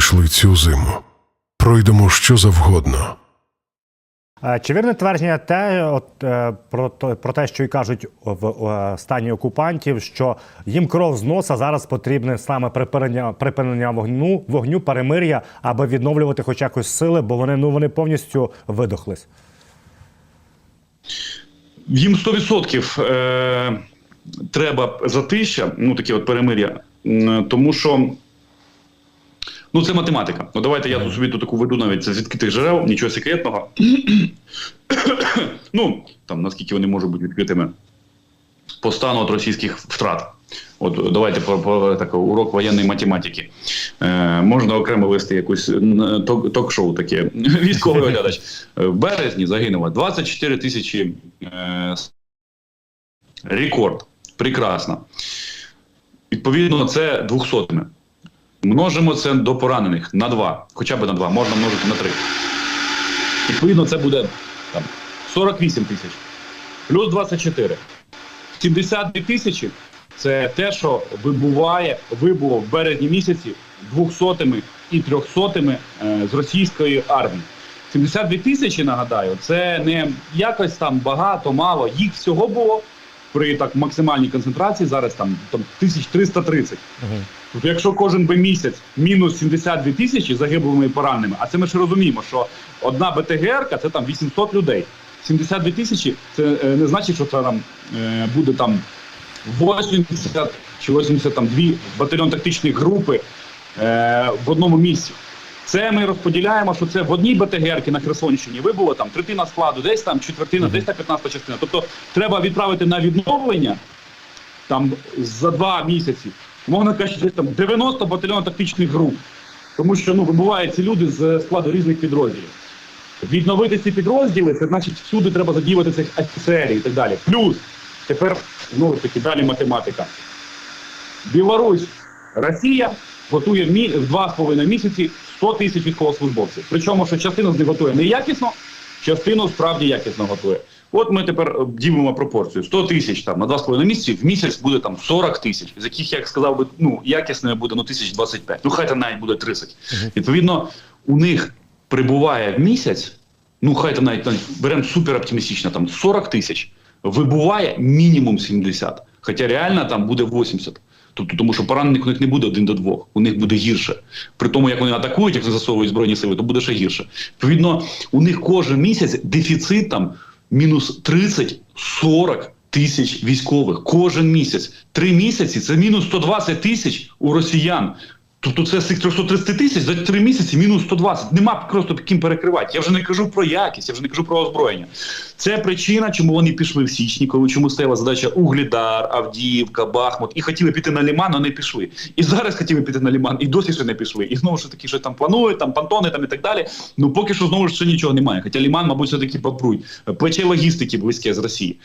пройшли цю зиму. Пройдемо що завгодно. Чи вірне твердження те, от, е, про, про те, що й кажуть в стані окупантів, що їм кров з носа зараз потрібне саме припинення, припинення вогню, вогню, перемир'я, аби відновлювати хоч якось сили, бо вони ну вони повністю видохлись. Їм 100% е, треба затища, ну таке от перемир'я, тому що ну це математика. Ну давайте я тут собі тут таку веду навіть це з відкритих джерел, нічого секретного. ну там наскільки вони можуть бути відкритими по стану от російських втрат. От давайте по, по так, урок воєнної математики. Е, можна окремо вести якусь ток- ток-шоу таке. Військовий оглядач. Е, В березні загинуло 24 тисячі е, рекорд. Прекрасно. Відповідно, це двохсотими. Множимо це до поранених на 2, хоча б на 2, можна множити на 3. Відповідно, це буде там, 48 тисяч. Плюс 24. 72 тисячі це те, що вибуває, вибуло в березні місяці 200-ми і 300-ми е, з російської армії. 72 тисячі, нагадаю, це не якось там багато, мало. Їх всього було при так максимальній концентрації зараз там, там 1330. Угу. Тобто, якщо кожен би місяць мінус 72 тисячі загиблими і пораненими, а це ми ж розуміємо, що одна БТГРка це там 800 людей. 72 тисячі це е, не значить, що це там е, буде там 80 чи 82 батальйон тактичної групи е, в одному місці. Це ми розподіляємо, що це в одній БТГРці на Херсонщині вибуло там третина складу, десь там четвертина, десь та 15 частина. Тобто треба відправити на відновлення там за два місяці, мовно кажучи, десь там 90 батальйонів тактичних груп. Тому що ну вибувають ці люди з складу різних підрозділів. Відновити ці підрозділи, це значить всюди треба задіювати цих офіцерів і так далі. Плюс тепер знову ж таки далі математика. Білорусь, Росія готує в мі- в два з половиною місяці 100 тисяч військовослужбовців. Причому, що частину з них готує неякісно, частину справді якісно готує. От ми тепер е, ділимо пропорцію. 100 тисяч там на 2,5 місяці, в місяць буде там 40 тисяч, з яких, як сказав би, ну, якісною буде ну, 1025. Ну, хай там навіть буде 30. Відповідно, у них прибуває в місяць, ну хай там навіть, навіть беремо супер оптимістично, там 40 тисяч, вибуває мінімум 70. Хоча реально там буде 80. Тобто, тому що поранених у них не буде один до двох, у них буде гірше. При тому, як вони атакують, як засовують збройні сили, то буде ще гірше. Відповідно, у них кожен місяць дефіцит там мінус 30-40 тисяч військових. Кожен місяць. Три місяці це мінус 120 тисяч у росіян. Тобто це з цих 330 тисяч за три місяці мінус 120. Нема просто ким перекривати. Я вже не кажу про якість, я вже не кажу про озброєння. Це причина, чому вони пішли в січні, коли чому стояла задача Углідар, Авдіївка, Бахмут, і хотіли піти на Ліман, але не пішли. І зараз хотіли піти на Ліман, і досі ще не пішли. І знову ж таки, що там планують, там пантони там і так далі. Ну поки що знову ж ще нічого немає. Хоча Ліман, мабуть, все таки попруть. Плече логістики близьке з Росії.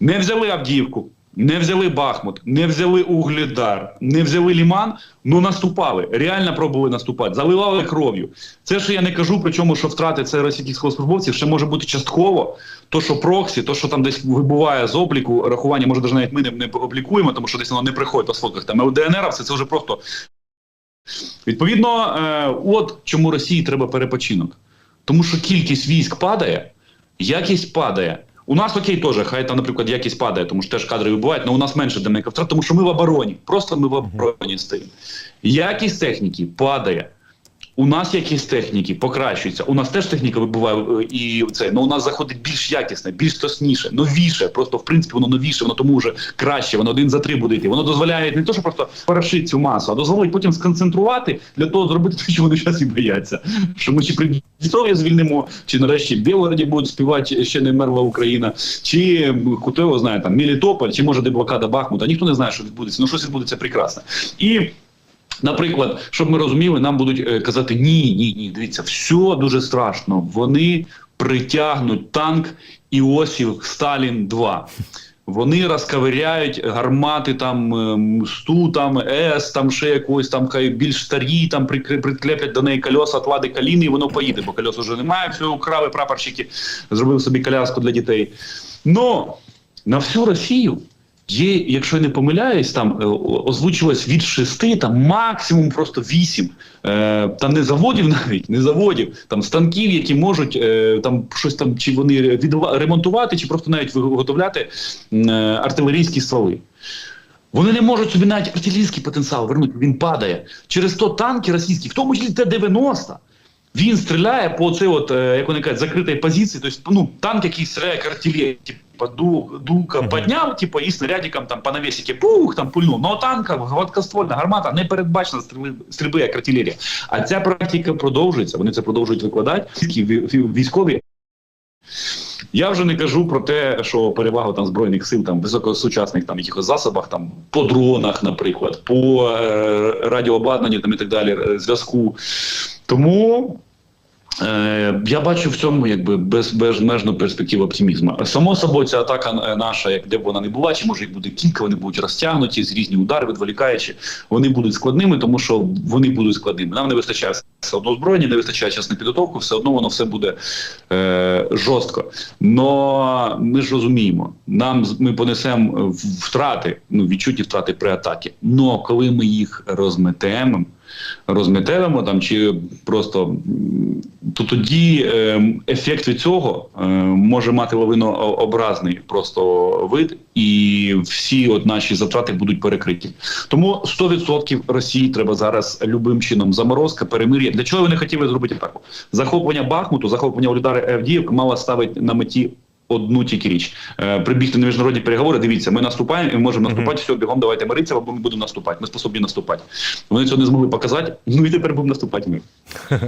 Не взяли Авдіївку. Не взяли Бахмут, не взяли Угледар, не взяли Ліман, ну наступали. Реально пробували наступати, заливали кров'ю. Це ж я не кажу, причому, що втрати це російських військовослужбовців ще може бути частково. То, що проксі, то, що там десь вибуває з обліку, рахування, може, навіть ми не, не облікуємо, тому що десь воно не приходить по сфотках. Там ЛДНР, все це вже просто. Відповідно, е, от чому Росії треба перепочинок. Тому що кількість військ падає, якість падає. У нас окей теж, хай там, наприклад, якість падає, тому що теж кадри вибувають, але у нас менше демейка втрат, тому що ми в обороні. Просто ми в обороні стоїмо. Якість техніки падає. У нас якість техніки покращується. У нас теж техніка вибуває е, і це, але у нас заходить більш якісне, більш точніше, новіше. Просто в принципі воно новіше, воно тому вже краще. Воно один за три буде йти. Воно дозволяє не то, що просто перешити цю масу, а дозволить потім сконцентрувати для того, зробити те, що вони зараз і бояться. Що ми чи Придністров'я звільнимо, чи нарешті в Білгороді будуть співати ще не мерла Україна, чи його знає там Мелітополь, чи може деблокада Бахмута. Ніхто не знає, що відбудеться. Ну щось відбудеться прекрасне. І Наприклад, щоб ми розуміли, нам будуть е, казати ні, ні, ні. Дивіться, все дуже страшно. Вони притягнуть танк Іосів Сталін 2 Вони розковиряють гармати там ем, Сту, там С, там ще якось там більш старі, там приклеплять до неї кольоса отлади каліни, і воно поїде, бо кольос вже немає. Все украли прапорщики, зробив собі коляску для дітей. Но на всю Росію Є, якщо я не помиляюсь, там е, озвучилось від 6, там максимум просто 8. Е, там не заводів навіть, не заводів, там станків, які можуть е, там щось там, чи вони відва- ремонтувати, чи просто навіть виготовляти е, артилерійські стволи. Вони не можуть собі навіть артилерійський потенціал вернути, він падає. Через то танки російські, в тому числі Т-90, він стріляє по це, от, е, як вони кажуть, закритій позиції. Тобто, ну, танк, який стріляє як артилерія, типу, ду, дука Мгм. підняв, типу, і снарядиком там по навесіки пух, там пульнув. Ну, танка, гладкоствольна гармата не передбачена стрільби, стрільби як артилерія. А ця практика продовжується. Вони це продовжують викладати. Військові я вже не кажу про те, що перевага там збройних сил, там високосучасних там якихось засобах, там по дронах, наприклад, по е, радіообладнанню там і так далі, е, зв'язку. Тому е, я бачу в цьому якби без, безмежну перспективу оптимізму. Само собою, ця атака е, наша, як де б вона не була, чи може їх буде кілька, вони будуть розтягнуті з різні удари, відволікаючи, вони будуть складними, тому що вони будуть складними. Нам не вистачає все одно зброї, не вистачає час на підготовку, все одно воно все буде е, жорстко. Но ми ж розуміємо, нам ми понесемо втрати, ну відчутні втрати при атаці. Но коли ми їх розметемо, розметелимо там чи просто то тоді е, ефект від цього е, може мати лавинообразний просто вид, і всі от наші затрати будуть перекриті. Тому 100% Росії треба зараз любим чином заморозка, перемир'я. Для чого вони хотіли зробити атаку? Захоплення Бахмуту, захоплення Улідари Авдіївки мало ставити на меті. Одну тільки річ е, прибігти на міжнародні переговори. Дивіться, ми наступаємо і ми можемо наступати. Все, бігом давайте миритися, або ми будемо наступати. Ми способні наступати. Вони цього не змогли показати. Ну і тепер будемо наступати. Ми.